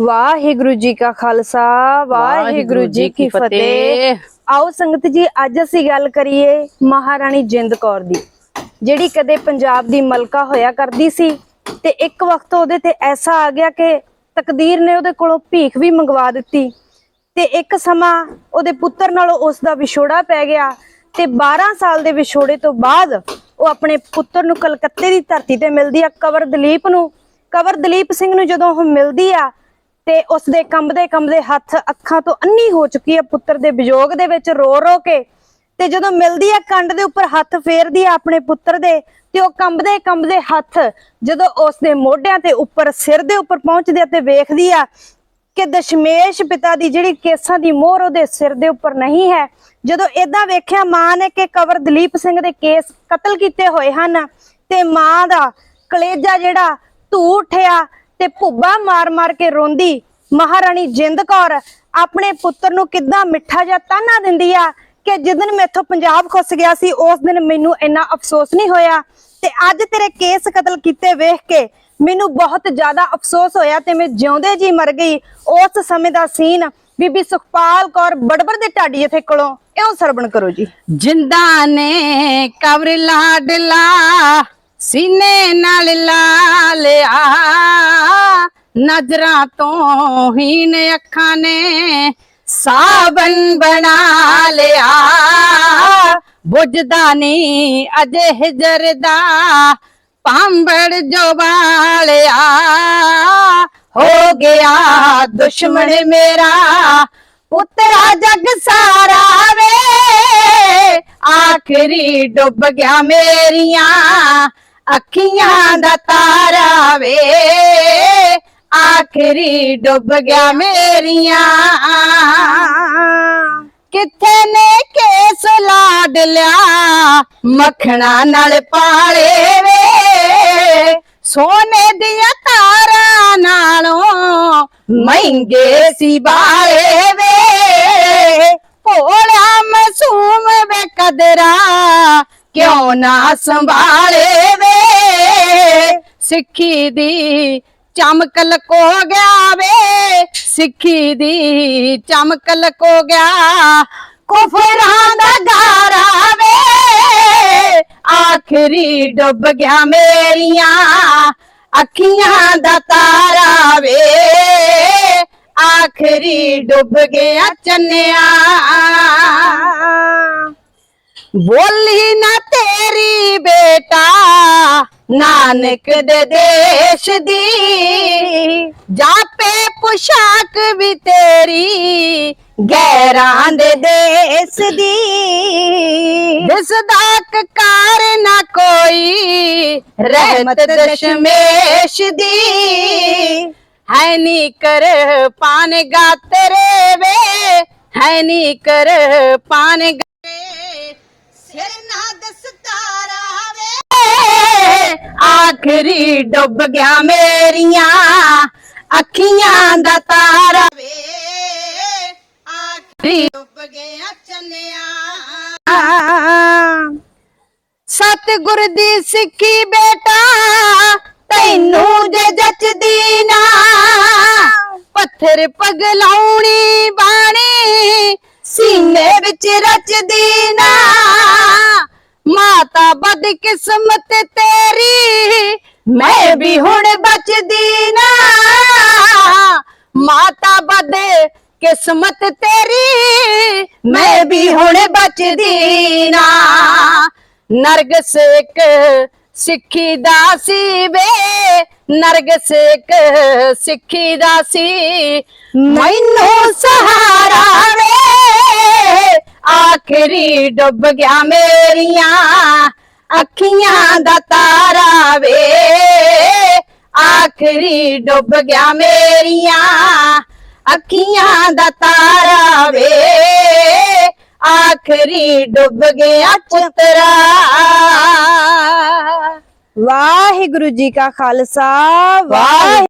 ਵਾਹਿਗੁਰੂ ਜੀ ਕਾ ਖਾਲਸਾ ਵਾਹਿਗੁਰੂ ਜੀ ਕੀ ਫਤਿਹ। ਆਓ ਸੰਗਤ ਜੀ ਅੱਜ ਅਸੀਂ ਗੱਲ ਕਰੀਏ ਮਹਾਰਾਣੀ ਜਿੰਦ ਕੌਰ ਦੀ ਜਿਹੜੀ ਕਦੇ ਪੰਜਾਬ ਦੀ ਮਲਕਾ ਹੋਇਆ ਕਰਦੀ ਸੀ ਤੇ ਇੱਕ ਵਕਤ ਉਹਦੇ ਤੇ ਐਸਾ ਆ ਗਿਆ ਕਿ ਤਕਦੀਰ ਨੇ ਉਹਦੇ ਕੋਲੋਂ ਭੀਖ ਵੀ ਮੰਗਵਾ ਦਿੱਤੀ ਤੇ ਇੱਕ ਸਮਾਂ ਉਹਦੇ ਪੁੱਤਰ ਨਾਲੋਂ ਉਸ ਦਾ ਵਿਛੋੜਾ ਪੈ ਗਿਆ ਤੇ 12 ਸਾਲ ਦੇ ਵਿਛੋੜੇ ਤੋਂ ਬਾਅਦ ਉਹ ਆਪਣੇ ਪੁੱਤਰ ਨੂੰ ਕਲਕੱਤੇ ਦੀ ਧਰਤੀ ਤੇ ਮਿਲਦੀ ਆ ਕਵਰ ਦਲੀਪ ਨੂੰ ਕਵਰ ਦਲੀਪ ਸਿੰਘ ਨੂੰ ਜਦੋਂ ਉਹ ਮਿਲਦੀ ਆ ਤੇ ਉਸ ਦੇ ਕੰਬਦੇ ਕੰਬਦੇ ਹੱਥ ਅੱਖਾਂ ਤੋਂ ਅੰਨੀ ਹੋ ਚੁੱਕੀ ਹੈ ਪੁੱਤਰ ਦੇ ਵਿਯੋਗ ਦੇ ਵਿੱਚ ਰੋ ਰੋ ਕੇ ਤੇ ਜਦੋਂ ਮਿਲਦੀ ਆ ਕੰਡ ਦੇ ਉੱਪਰ ਹੱਥ ਫੇਰਦੀ ਆ ਆਪਣੇ ਪੁੱਤਰ ਦੇ ਤੇ ਉਹ ਕੰਬਦੇ ਕੰਬਦੇ ਹੱਥ ਜਦੋਂ ਉਸ ਦੇ ਮੋਢਿਆਂ ਤੇ ਉੱਪਰ ਸਿਰ ਦੇ ਉੱਪਰ ਪਹੁੰਚਦੇ ਆ ਤੇ ਵੇਖਦੀ ਆ ਕਿ ਦਸ਼ਮੇਸ਼ ਪਿਤਾ ਦੀ ਜਿਹੜੀ ਕੇਸਾਂ ਦੀ ਮੋਹਰ ਉਹਦੇ ਸਿਰ ਦੇ ਉੱਪਰ ਨਹੀਂ ਹੈ। ਜਦੋਂ ਇਦਾਂ ਵੇਖਿਆ ਮਾਂ ਨੇ ਕਿ ਕਵਰ ਦਲੀਪ ਸਿੰਘ ਦੇ ਕੇਸ ਕਤਲ ਕੀਤੇ ਹੋਏ ਹਨ ਤੇ ਮਾਂ ਦਾ ਕਲੇਜਾ ਜਿਹੜਾ ਧੂ ਉੱਠਿਆ ਤੇ ਭੁੱਬਾ ਮਾਰ-ਮਾਰ ਕੇ ਰੋਂਦੀ। ਮਹਾਰਾਣੀ ਜਿੰਦ ਕੌਰ, ਆਪਣੇ ਪੁੱਤਰ ਨੂੰ ਕਿੱਦਾਂ ਮਿੱਠਾ ਜਿਹਾ ਤਾਨਾ ਦਿੰਦੀ ਆ ਕਿ ਜਿੱਦਨ ਮੈਥੋਂ ਪੰਜਾਬ ਖੁੱਸ ਗਿਆ ਸੀ, ਉਸ ਦਿਨ ਮੈਨੂੰ ਇੰਨਾ ਅਫਸੋਸ ਨਹੀਂ ਹੋਇਆ। ਤੇ ਅੱਜ ਤੇਰੇ ਕੇਸ ਕਤਲ ਕੀਤੇ ਵੇਖ ਕੇ ਮੈਨੂੰ ਬਹੁਤ ਜ਼ਿਆਦਾ ਅਫਸੋਸ ਹੋਇਆ ਤੇ ਮੈਂ ਜਿਉਂਦੇ ਜੀ ਮਰ ਗਈ। ਉਸ ਸਮੇਂ ਦਾ ਸੀਨ ਬੀਬੀ ਸੁਖਪਾਲ ਕੌਰ ਬੜਬੜ ਦੇ ਢਾਡੀ ਇੱਥੇ ਕੋਲੋਂ। ਇਉਂ ਸਰਵਣ ਕਰੋ ਜੀ। ਜਿੰਦਾ ਨੇ ਕਬਰ ਲਾਡਲਾ ਸੀਨੇ ਨਾਲ ਲਾ ਲਿਆ ਨਜ਼ਰਾਂ ਤੋਂ ਹੀਨ ਅੱਖਾਂ ਨੇ ਸਾਬਨ ਬਣਾ ਲਿਆ। ਬੁੱਝਦਾ ਨਹੀਂ ਅਜੇ ਹਿਜਰ ਦਾ ਪਾਂਬੜ ਜੋ ਵਾਲਿਆ। ਹੋ ਗਿਆ ਦੁਸ਼ਮਣ ਮੇਰਾ, ਪੁੱਤਰਾ ਜਗ ਸਾਰਾ ਵੇ ਆਖਰੀ ਡੁੱਬ ਗਿਆ ਮੇਰੀਆਂ। ਅੱਖੀਆਂ ਦਾ ਤਾਰਾ ਵੇ ਆਖਰੀ ਡੁੱਬ ਗਿਆ ਮੇਰੀਆਂ ਕਿੱਥੇ ਨੇ ਕੇਸ ਲਾਡ ਲਿਆ ਮੱਖਣਾ ਨਾਲ ਪਾਲੇ ਵੇ ਸੋਨੇ ਦੀਆਂ ਤਾਰਾਂ ਨਾਲੋਂ ਮਹਿੰਗੇ ਸੀ ਬਾਲੇ ਵੇ ਭੋਲਾ ਮਾਸੂਮ ਵੇ ਕਦਰਾ ਕਿਉਂ ਨਾ ਸੰਭਾਲੇ ਵੇ ਸਿੱਖੀ ਦੀ ਚਮਕ ਲਕੋ ਗਿਆ ਵੇ ਸਿੱਖੀ ਦੀ ਚਮਕ ਲਕੋ ਗਿਆ ਕੁਫਰਾਂ ਦਾ ਗਾਰਾ ਵੇ ਆਖਰੀ ਡੁੱਬ ਗਿਆ ਮੇਰੀਆਂ ਅੱਖੀਆਂ ਦਾ ਤਾਰਾ ਵੇ ਆਖਰੀ ਡੁੱਬ ਗਿਆ ਚੰਨਿਆ ਬੋਲੀ ਨਾ ਤੇਰੀ ਬੇਟਾ ਨਾਨਕ ਦੇ ਦੇਸ਼ ਦੀ, ਜਾਪੇ ਪੁਸ਼ਾਕ ਵੀ ਤੇਰੀ, ਗੈਰਾਂ ਦੇ ਦੇਸ਼ ਦੀ। ਦਿਸਦਾ ਕਾਰ ਨਾ ਕੋਈ, ਰਹਿਮਤ ਦਸ਼ਮੇਸ਼ ਦੀ। ਹੈ ਨੀ ਕਰ ਪਾਨ ਗਾਤਰੇ ਵੇ, ਹੈ ਨੀ ਕਰ ਪਾਨ ਗਾਤਰੇ ਸਿਰ ਨਾ ਦਸਤਾਰਾ ਵੇ ਆਖਰੀ ਡੁੱਬ ਗਿਆ ਮੇਰੀਆਂ ਅੱਖੀਆਂ ਦਾ ਤਾਰਾ। ਵੇ ਆਖਰੀ ਡੁੱਬ ਗਿਆ ਚੰਨਿਆ। ਸਤਿਗੁਰ ਦੀ ਸਿੱਖੀ ਬੇਟਾ, ਤੈਨੂੰ ਜੇ ਜੱਚਦੀ ਨਾ, ਪੱਥਰ ਪਗਲਾਉਣੀ ਬਾਣੀ, ਸੀਨੇ ਵਿੱਚ ਰਚਦੀ ਨਾ। ਮਾਤਾ ਕਿਸਮਤ ਤੇਰੀ, ਮੈਂ ਵੀ ਹੁਣ ਬਚਦੀ ਨਾ। ਮਾਤਾ ਬਦ, ਕਿਸਮਤ ਤੇਰੀ, ਮੈਂ ਵੀ ਹੁਣ ਬਚਦੀ ਨਾ। ਨਰਗਸ ਇੱਕ ਸਿੱਖੀ ਦਾ ਸੀ ਵੇ, ਨਰਗਸ ਇੱਕ ਸਿੱਖੀ ਦਾ ਸੀ। ਮੈਨੂੰ ਸਹਾਰਾ ਵੇ, ਆਖਰੀ ਡੁੱਬ ਗਿਆ ਮੇਰੀਆਂ। ਅੱਖੀਆਂ ਦਾ ਤਾਰਾ ਵੇ। ਆਖਰੀ ਡੁੱਬ ਗਿਆ ਮੇਰੀਆਂ। ਅੱਖੀਆਂ ਦਾ ਤਾਰਾ ਵੇ। ਆਖਰੀ ਡੁੱਬ ਗਿਆ ਪੁੱਤਰਾ ਵਾਹਿਗੁਰੂ ਜੀ ਕਾ ਖਾਲਸਾ। ਵਾਹਿ